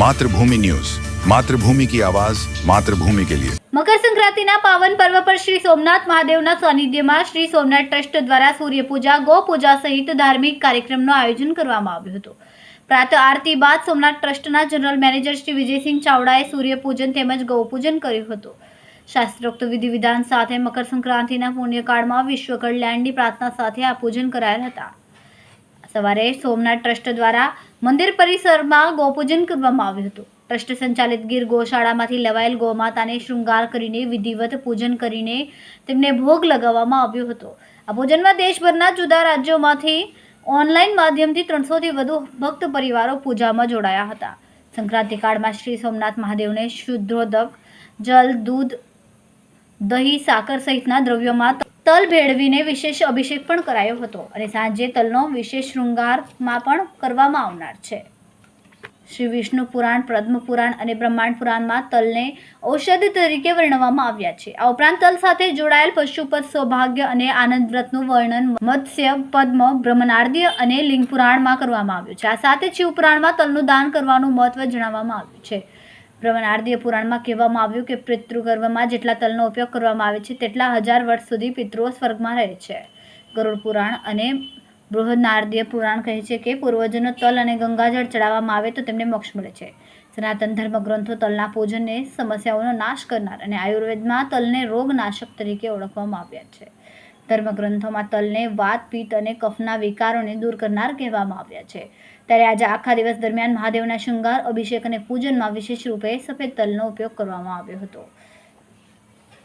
Mathrubhumi news. Mathrubhumi કી આવાજ, માતૃભૂમિ કે લિયે. મકર સંક્રાંતિના પાવન પર્વ પર શ્રી સોમનાથ મહાદેવના સાનિધ્યમાં શ્રી સોમનાથ ટ્રસ્ટ દ્વારા સૂર્ય પૂજા ગૌ પૂજા સહિત ધાર્મિક કાર્યક્રમનું આયોજન કરવામાં આવ્યું હતું. પ્રાતઃ આરતી બાદ સોમનાથ ટ્રસ્ટના જનરલ મેનેજર શ્રી વિજયસિંહ ચાવડાએ સૂર્યપૂજન તેમજ ગૌપૂજન કર્યું હતું. શાસ્ત્રોક્ત વિધિ વિધાન સાથે મકર સંક્રાંતિના પુણ્યકાળમાં વિશ્વ કલ્યાણની પ્રાર્થના સાથે આ પૂજન કરાયેલ હતા. સવારે સોમનાથ ટ્રસ્ટ દ્વારા મંદિર પરિસરમાં ગોપૂજન કરવામાં આવ્યું હતું. ટ્રસ્ટ સંચાલિત ગીર ગૌશાળામાંથી લેવાયેલ ગૌમાતાને શૃંગાર કરીને વિધિવત પૂજન કરીને તેમને ભોગ લગાવવામાં આવ્યો હતો. આ પૂજનમાં દેશભરના જુદા રાજ્યોમાંથી ઓનલાઈન માધ્યમથી ત્રણસોથી વધુ ભક્ત પરિવારો પૂજામાં જોડાયા હતા. સંક્રાંતિ કાળમાં શ્રી સોમનાથ મહાદેવને શુદ્ધોદક જલ, દૂધ, દહીં, સાકર સહિતના દ્રવ્યોમાં તલ ભેળવીને વિશેષ અભિષેક પણ કરાયો હતો અને સાંજે તલનો વિશેષ શૃંગારમાં પણ કરવામાં આવનાર છે. શ્રી વિષ્ણુ પુરાણ, પદ્મ પુરાણ અને બ્રહ્માંડ પુરાણમાં તલને ઔષધ તરીકે વર્ણવવામાં આવ્યા છે. આ ઉપરાંત તલ સાથે જોડાયેલ પશુપત સૌભાગ્ય અને આનંદ વ્રતનું વર્ણન મત્સ્ય, પદ્મ બ્રહ્મનાર્દીય અને લિંગ પુરાણમાં કરવામાં આવ્યું છે. આ સાથે શિવ પુરાણમાં તલનું દાન કરવાનું મહત્વ જણાવવામાં આવ્યું છે. બ્રહ્મનાર્દીય પુરાણમાં કહેવામાં આવ્યું કે પિતૃગર્ભમાં જેટલા તલનો ઉપયોગ કરવામાં આવે છે, તેટલા હજાર વર્ષ સુધી પિતૃઓ સ્વર્ગમાં રહે છે. ગરુડ પુરાણ અને બૃહદનાર્દીય પુરાણ કહે છે કે પૂર્વજોનો તલ અને ગંગાજળ ચડાવવામાં આવે તો તેમને મોક્ષ મળે છે. સનાતન ધર્મ ગ્રંથો તલના પૂજનને સમસ્યાઓનો નાશ કરનાર અને આયુર્વેદમાં તલને રોગનાશક તરીકે ઓળખવામાં આવ્યા છે. ધર્મ ગ્રંથોમાં તલને વાત પિત્ત અને કફના વિકારોને દૂર કરનાર કહેવામાં આવ્યા છે. ત્યારે આજે આખા દિવસ દરમિયાન મહાદેવના શૃંગાર, અભિષેક અને પૂજનમાં વિશેષ રૂપે સફેદ તલનો ઉપયોગ કરવામાં આવ્યો હતો.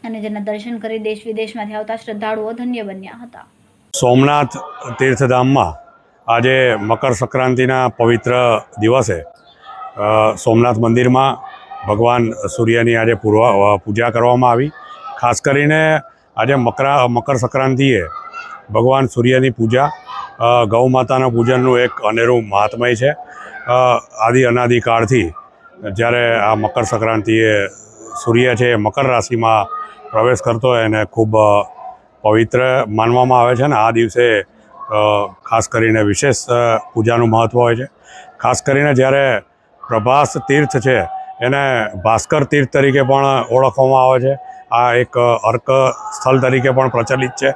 અને જેના દર્શન કરી દેશ વિદેશમાંથી આવતા શ્રદ્ધાળુઓ ધન્ય બન્યા હતા. સોમનાથ તીર્થધામમાં આજે મકર સંક્રાંતિના પવિત્ર દિવસે સોમનાથ મંદિરમાં ભગવાન સૂર્યની આજે પૂર્વ પૂજા કરવામાં આવી. ખાસ કરીને આજે મકરા મકર સંક્રાંતિએ ભગવાન સૂર્યની પૂજા ગૌ માતાના પૂજનનું એક અનેરું મહાત્મય છે. આદિ અનાદિ કાળથી જ્યારે આ મકર સંક્રાંતિએ સૂર્ય છે એ મકર રાશિમાં પ્રવેશ કરતો હોય એને ખૂબ પવિત્ર માનવામાં આવે છે ને આ દિવસે ખાસ કરીને વિશેષ પૂજાનું મહત્ત્વ હોય છે. ખાસ કરીને જ્યારે પ્રભાસ તીર્થ છે એને ભાસ્કર તીર્થ તરીકે પણ ઓળખવામાં આવે છે. આ એક અર્ક સ્થળ તરીકે પણ પ્રચલિત છે.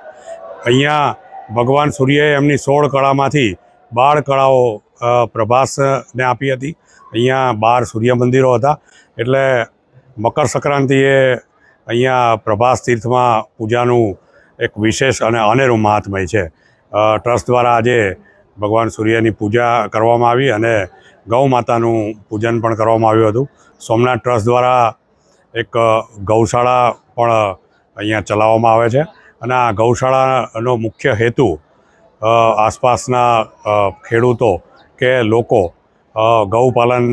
અહીંયા ભગવાન સૂર્યએ એમની સોળ કળામાંથી બાર કળાઓ પ્રભાસને આપી હતી. અહીંયા બાર સૂર્ય મંદિરો હતા. એટલે મકર સંક્રાંતિએ અહીંયા પ્રભાસ તીર્થમાં પૂજાનું એક વિશેષ અને અનેરું મહાત્મય છે. ટ્રસ્ટ દ્વારા આજે ભગવાન સૂર્યની પૂજા કરવામાં આવી અને ગૌ માતાનું પૂજન પણ કરવામાં આવ્યું હતું. સોમનાથ ટ્રસ્ટ દ્વારા એક ગૌશાળા પણ અહીંયા ચલાવવામાં આવે છે અને આ ગૌશાળાનો મુખ્ય હેતુ આસપાસના ખેડૂતો કે લોકો ગૌપાલન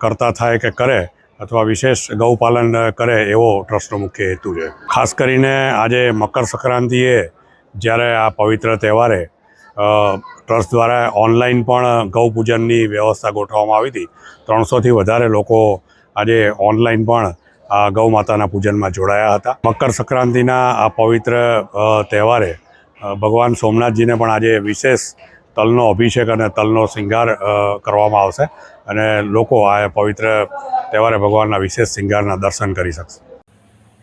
કરતા થાય કે કરે અથવા વિશેષ ગૌપાલન કરે એવો ટ્રસ્ટનો મુખ્ય હેતુ છે. ખાસ કરીને આજે મકર સંક્રાંતિએ જ્યારે આ પવિત્ર તહેવારે ટ્રસ્ટ દ્વારા ઓનલાઈન પણ ગૌ પૂજનની વ્યવસ્થા ગોઠવવામાં આવી હતી. ત્રણસોથી વધારે લોકો આજે ઓનલાઈન પણ આ ગૌ માતાના પૂજનમાં જોડાયા હતા. મકર સંક્રાંતિના આ પવિત્ર તહેવારે ભગવાન સોમનાથજીને પણ આજે વિશેષ તલનો અભિષેક અને તલનો શિંગાર કરવામાં આવશે અને લોકો આ પવિત્ર તહેવારે ભગવાનના વિશેષ શિંગારના દર્શન કરી શકશે.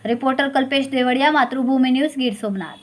Reporter Kalpesh Devadiya, Matrubhumi news Gir Somnath.